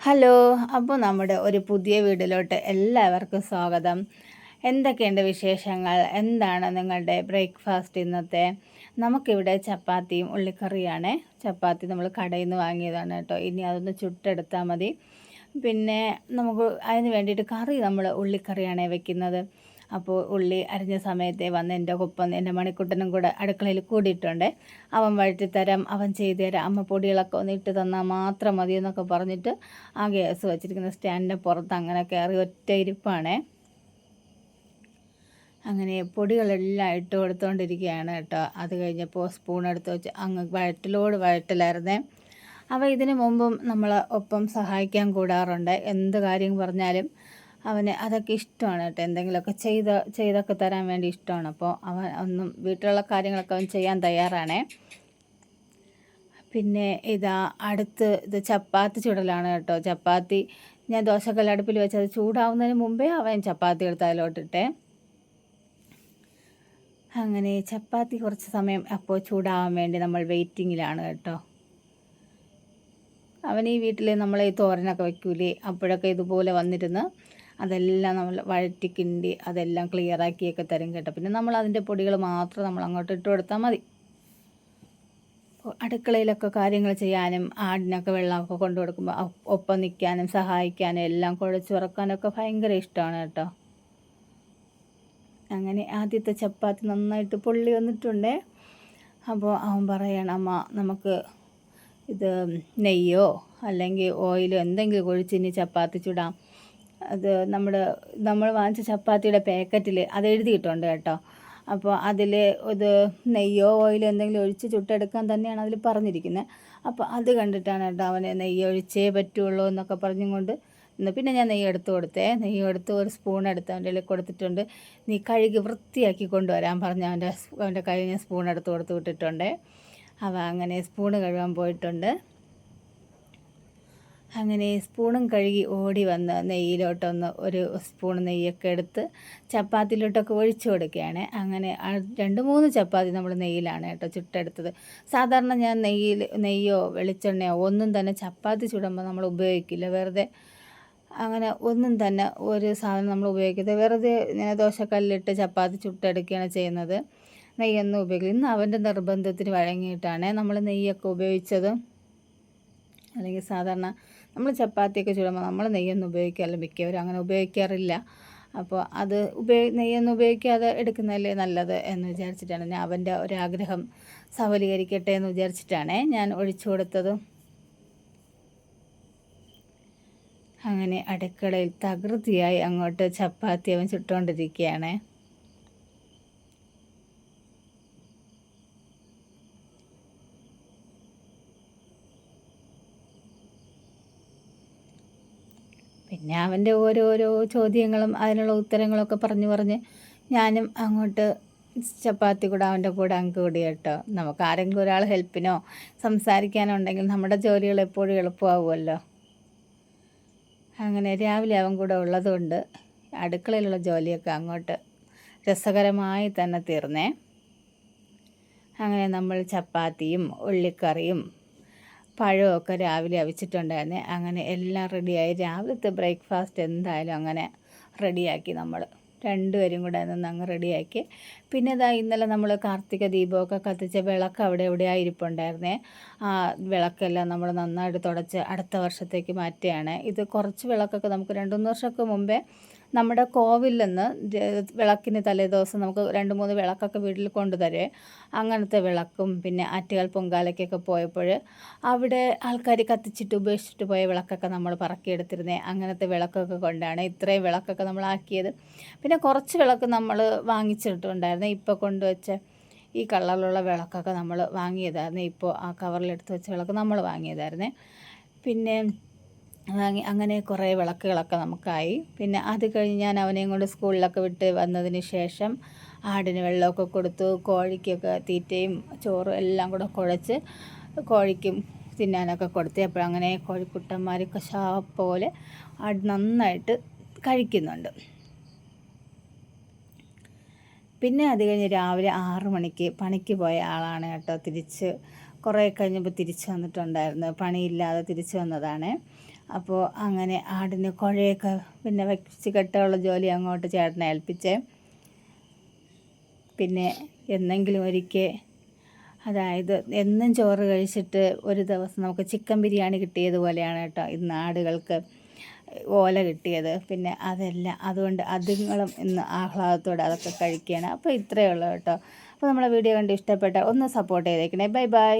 Hello അപ്പോൾ നമ്മുടെ ഒരു പുതിയ വീട്ടിലോട്ട് എല്ലാവർക്കും സ്വാഗതം. എന്തൊക്കെയുണ്ട് വിശേഷങ്ങൾ? എന്താണ് നിങ്ങളുടെ ബ്രേക്ക്ഫാസ്റ്റ് ഇന്നത്തെ? നമുക്കിവിടെ ചപ്പാത്തിയും ഉള്ളിക്കറിയാണ്. ചപ്പാത്തി നമ്മൾ കടയിൽ നിന്ന് വാങ്ങിയതാണ് കേട്ടോ. ഇനി അതൊന്ന് ചുട്ടെടുത്താൽ മതി. പിന്നെ നമുക്ക് അതിന് വേണ്ടിയിട്ട് കറി നമ്മൾ ഉള്ളിക്കറിയാണ് വെക്കുന്നത്. അപ്പോൾ ഉള്ളി അരിഞ്ഞ സമയത്തെ വന്ന് എന്റെ ഒപ്പം എന്റെ മണിക്കുട്ടനും കൂടെ അടുക്കളയിൽ കൂടിയിട്ടുണ്ട്. അവൻ വഴറ്റിത്തരാം അവൻ ചെയ്തു തരാം അമ്മ പൊടികളൊക്കെ ഒന്ന് ഇട്ട് തന്നാൽ മാത്രം മതി എന്നൊക്കെ പറഞ്ഞിട്ട് ആ ഗ്യാസ് വെച്ചിരിക്കുന്ന സ്റ്റാൻഡിന്റെ പുറത്ത് അങ്ങനെ കയറി ഒറ്റ ഇരിപ്പാണേ. അങ്ങനെ പൊടികളെല്ലാം ഇട്ട് കൊടുത്തുകൊണ്ടിരിക്കുകയാണ് കേട്ടോ. അത് കഴിഞ്ഞപ്പോൾ സ്പൂൺ എടുത്ത് വെച്ച് അങ്ങ് വഴറ്റിലോട് വഴറ്റിലായിരുന്നേ. അപ്പോൾ ഇതിനു മുമ്പും നമ്മൾ ഒപ്പം സഹായിക്കാൻ കൂടാറുണ്ട്. എന്ത് കാര്യം പറഞ്ഞാലും അവന് അതൊക്കെ ഇഷ്ടമാണ് കേട്ടോ. എന്തെങ്കിലുമൊക്കെ ചെയ്ത് ചെയ്തൊക്കെ തരാൻ വേണ്ടി ഇഷ്ടമാണ്. അപ്പോൾ അവൻ ഒന്നും വീട്ടിലുള്ള കാര്യങ്ങളൊക്കെ അവൻ ചെയ്യാൻ തയ്യാറാണേ. പിന്നെ ഇതാ അടുത്ത് ഇത് ചപ്പാത്തി ചുടലാണ് കേട്ടോ. ചപ്പാത്തി ഞാൻ ദോശക്കല്ല് അടുപ്പിൽ വെച്ച് അത് ചൂടാവുന്നതിന് മുമ്പേ അവൻ ചപ്പാത്തി എടുത്ത് അങ്ങനെ ചപ്പാത്തി കുറച്ച് സമയം അപ്പോൾ ചൂടാവാൻ വേണ്ടി നമ്മൾ വെയിറ്റിങ്ങിലാണ് കേട്ടോ. അവൻ ഈ വീട്ടിൽ നമ്മൾ ഈ തോരനൊക്കെ വയ്ക്കൂലേ അപ്പോഴൊക്കെ ഇതുപോലെ വന്നിരുന്ന് അതെല്ലാം നമ്മൾ വഴറ്റി കിണ്ടി അതെല്ലാം ക്ലിയർ ആക്കിയൊക്കെ തരും കേട്ടോ. പിന്നെ നമ്മൾ അതിന്റെ പൊടികൾ മാത്രം നമ്മൾ അങ്ങോട്ട് ഇട്ട് കൊടുത്താൽ മതി. അടുക്കളയിലൊക്കെ കാര്യങ്ങൾ ചെയ്യാനും ആടിനൊക്കെ വെള്ളമൊക്കെ കൊണ്ടു കൊടുക്കുമ്പോൾ ഒപ്പം നിൽക്കാനും സഹായിക്കാനും എല്ലാം കുഴച്ച് ഉറക്കാനൊക്കെ ഭയങ്കര ഇഷ്ടമാണ് കേട്ടോ. അങ്ങനെ ആദ്യത്തെ ചപ്പാത്തി നന്നായിട്ട് പൊള്ളി വന്നിട്ടുണ്ട്. അപ്പോൾ അവൻ പറയണം അമ്മ നമുക്ക് ഇത് നെയ്യോ അല്ലെങ്കിൽ ഓയിലോ എന്തെങ്കിലും ഒഴിച്ച് ചപ്പാത്തി ചുടാം. അത് നമ്മൾ നമ്മൾ വാങ്ങിച്ച ചപ്പാത്തിയുടെ പാക്കറ്റിൽ അത് എഴുതിയിട്ടുണ്ട് കേട്ടോ. അപ്പോൾ അതിൽ ഇത് നെയ്യോ ഓയിലോ എന്തെങ്കിലും ഒഴിച്ച് ചുട്ടെടുക്കാൻ തന്നെയാണ് അതിൽ പറഞ്ഞിരിക്കുന്നത് അപ്പോൾ അത് കണ്ടിട്ടാണ് കേട്ടോ അവന് നെയ്യ് ഒഴിച്ചേ പറ്റുള്ളൂ എന്നൊക്കെ പറഞ്ഞുകൊണ്ട് പിന്നെ ഞാൻ നെയ്യ് എടുത്ത് കൊടുത്തേ. നെയ്യ് എടുത്ത് ഒരു സ്പൂൺ എടുത്ത് അവന്റെ കയ്യിൽ കൊടുത്തിട്ടുണ്ട്. നീ കഴുകി വൃത്തിയാക്കി കൊണ്ടുവരാൻ പറഞ്ഞ് അവന്റെ അവന്റെ കയ്യിൽ ഞാൻ സ്പൂൺ എടുത്ത് കൊടുത്ത് വിട്ടിട്ടുണ്ട്. അവ അങ്ങനെ സ്പൂണ് കഴുകാൻ പോയിട്ടുണ്ട്. അങ്ങനെ സ്പൂണും കഴുകി ഓടി വന്ന് നെയ്യിലോട്ടൊന്ന് ഒരു സ്പൂൺ നെയ്യൊക്കെ എടുത്ത് ചപ്പാത്തിയിലോട്ടൊക്കെ ഒഴിച്ചു കൊടുക്കുകയാണ്. അങ്ങനെ രണ്ട് മൂന്ന് ചപ്പാത്തി നമ്മൾ നെയ്യിലാണ് കേട്ടോ ചുട്ടെടുത്തത്. സാധാരണ ഞാൻ നെയ്യിൽ നെയ്യോ വെളിച്ചെണ്ണയോ ഒന്നും തന്നെ ചപ്പാത്തി ചുടുമ്പോൾ നമ്മൾ ഉപയോഗിക്കില്ല. വെറുതെ അങ്ങനെ ഒന്നും തന്നെ ഒരു സാധനം നമ്മൾ ഉപയോഗിക്കുന്നത് വെറുതെ ഇങ്ങനെ ദോശക്കല്ലിട്ട് ചപ്പാത്തി ചുട്ടെടുക്കുകയാണ് ചെയ്യുന്നത്. നെയ്യൊന്നും ഉപയോഗിക്കില്ല. ഇന്ന് അവന്റെ നിർബന്ധത്തിന് വഴങ്ങിയിട്ടാണ് നമ്മൾ നെയ്യൊക്കെ ഉപയോഗിച്ചത് അല്ലെങ്കിൽ സാധാരണ നമ്മൾ ചപ്പാത്തിയൊക്കെ ചുടുമ്പോൾ നമ്മൾ നെയ്യൊന്നും ഉപയോഗിക്കാറില്ല മിക്കവരും അങ്ങനെ ഉപയോഗിക്കാറില്ല. അപ്പോൾ അത് ഉപയോഗി നെയ്യൊന്നും ഉപയോഗിക്കാതെ എടുക്കുന്നതല്ലേ നല്ലത് എന്ന് വിചാരിച്ചിട്ടാണ് ഞാൻ അവന്റെ ഒരാഗ്രഹം സഫലീകരിക്കട്ടെ എന്ന് വിചാരിച്ചിട്ടാണ് ഞാൻ ഒഴിച്ചു കൊടുത്തത്. അങ്ങനെ അടുക്കളയിൽ തകൃതിയായി അങ്ങോട്ട് ചപ്പാത്തി അവൻ ചുട്ടുകൊണ്ടിരിക്കുകയാണ്. പിന്നെ അവന്റെ ഓരോരോ ചോദ്യങ്ങളും അതിനുള്ള ഉത്തരങ്ങളൊക്കെ പറഞ്ഞു പറഞ്ഞ് ഞാനും അങ്ങോട്ട് ചപ്പാത്തി കൂടെ അവന്റെ കൂടെ അങ്ങ് കൂടി കേട്ടോ. നമുക്ക് ആരെങ്കിലും ഒരാൾ ഹെൽപ്പിനോ സംസാരിക്കാനോ ഉണ്ടെങ്കിൽ നമ്മുടെ ജോലികൾ എപ്പോഴും എളുപ്പമാവുമല്ലോ. അങ്ങനെ രാവിലെ അവൻ കൂടെ ഉള്ളതുകൊണ്ട് അടുക്കളയിലുള്ള ജോലിയൊക്കെ അങ്ങോട്ട് രസകരമായി തന്നെ തീർന്നേ. അങ്ങനെ നമ്മൾ ചപ്പാത്തിയും ഉള്ളിക്കറിയും പഴമൊക്കെ രാവിലെ അവിച്ചിട്ടുണ്ടായിരുന്നേ. അങ്ങനെ എല്ലാം റെഡിയായി. രാവിലത്തെ ബ്രേക്ക്ഫാസ്റ്റ് എന്തായാലും അങ്ങനെ റെഡിയാക്കി നമ്മൾ രണ്ടുപേരും കൂടെ നിന്ന് അങ്ങ് റെഡിയാക്കി. പിന്നെ ഇതാ ഇന്നലെ നമ്മൾ കാർത്തിക ദീപമൊക്കെ കത്തിച്ച വിളക്ക് അവിടെ എവിടെ ആയിരിപ്പുണ്ടായിരുന്നേ ആ വിളക്കെല്ലാം നമ്മൾ നന്നായിട്ട് തുടച്ച് അടുത്ത വർഷത്തേക്ക് മാറ്റുകയാണ്. ഇത് കുറച്ച് വിളക്കൊക്കെ നമുക്ക് രണ്ടു മൂന്ന് വർഷമൊക്കെ മുമ്പേ നമ്മുടെ കോവിലിൽ നിന്ന് വിളക്കിന് തലേദിവസം നമുക്ക് രണ്ട് മൂന്ന് വിളക്കൊക്കെ വീട്ടിൽ കൊണ്ടുതരേ അങ്ങനത്തെ വിളക്കും പിന്നെ ആറ്റുകാൽ പൊങ്കാലയ്ക്കൊക്കെ പോയപ്പോൾ അവിടെ ആൾക്കാർ കത്തിച്ചിട്ട് ഉപേക്ഷിച്ചിട്ട് പോയ വിളക്കൊക്കെ നമ്മൾ പറക്കിയെടുത്തിരുന്നേ. അങ്ങനത്തെ വിളക്കൊക്കെ കൊണ്ടാണ് ഇത്രയും വിളക്കൊക്കെ നമ്മൾ ആക്കിയത്. പിന്നെ കുറച്ച് വിളക്ക് നമ്മൾ വാങ്ങിച്ചിട്ടുണ്ടായിരുന്നു. ഇപ്പോൾ കൊണ്ടുവച്ച ഈ കളറിലുള്ള വിളക്കൊക്കെ നമ്മൾ വാങ്ങിയതായിരുന്നു. ഇപ്പോൾ ആ കവറിലെടുത്ത് വെച്ച വിളക്ക് നമ്മൾ വാങ്ങിയതായിരുന്നേ. പിന്നെ അങ്ങനെ കുറേ വിളക്കുകളൊക്കെ നമുക്കായി. പിന്നെ അത് കഴിഞ്ഞ് ഞാൻ അവനെയും കൊണ്ട് സ്കൂളിലൊക്കെ വിട്ട് വന്നതിന് ശേഷം ആടിന് വെള്ളമൊക്കെ കൊടുത്തു. കോഴിക്കൊക്കെ തീറ്റയും ചോറും എല്ലാം കൂടെ കുഴച്ച് കോഴിക്കും തിന്നാനൊക്കെ കൊടുത്ത്. അപ്പോഴങ്ങനെ കോഴിക്കുട്ടന്മാരൊക്കെ ഷാപ്പ് പോലെ ആട് നന്നായിട്ട് കഴിക്കുന്നുണ്ട്. പിന്നെ അത് കഴിഞ്ഞ് രാവിലെ ആറ് മണിക്ക് പണിക്ക് പോയ ആളാണ് കേട്ടോ. തിരിച്ച് കുറേ കഴിഞ്ഞപ്പോൾ തിരിച്ച് വന്നിട്ടുണ്ടായിരുന്നു. പണിയില്ലാതെ തിരിച്ച് വന്നതാണ്. അപ്പോൾ അങ്ങനെ ആടിന് കുഴയൊക്കെ പിന്നെ വെച്ച് കെട്ടുള്ള ജോലി അങ്ങോട്ട് ചേട്ടനെ ഏൽപ്പിച്ചേ. പിന്നെ എന്നെങ്കിലും ഒരിക്കൽ അതായത് എന്നും ചോറ് കഴിച്ചിട്ട് ഒരു ദിവസം നമുക്ക് ചിക്കൻ ബിരിയാണി കിട്ടിയതുപോലെയാണ് കേട്ടോ ഇന്ന് ആടുകൾക്ക് ഓല കിട്ടിയത്. പിന്നെ അതെല്ലാം അതുകൊണ്ട് അതുങ്ങളും ഇന്ന് ആഹ്ലാദത്തോടെ അതൊക്കെ കഴിക്കുകയാണ്. അപ്പോൾ ഇത്രയേ ഉള്ളൂ കേട്ടോ. അപ്പോൾ നമ്മളെ വീഡിയോ കണ്ട് ഇഷ്ടപ്പെട്ട ഒന്ന് സപ്പോർട്ട് ചെയ്തേക്കണേ. Bye bye.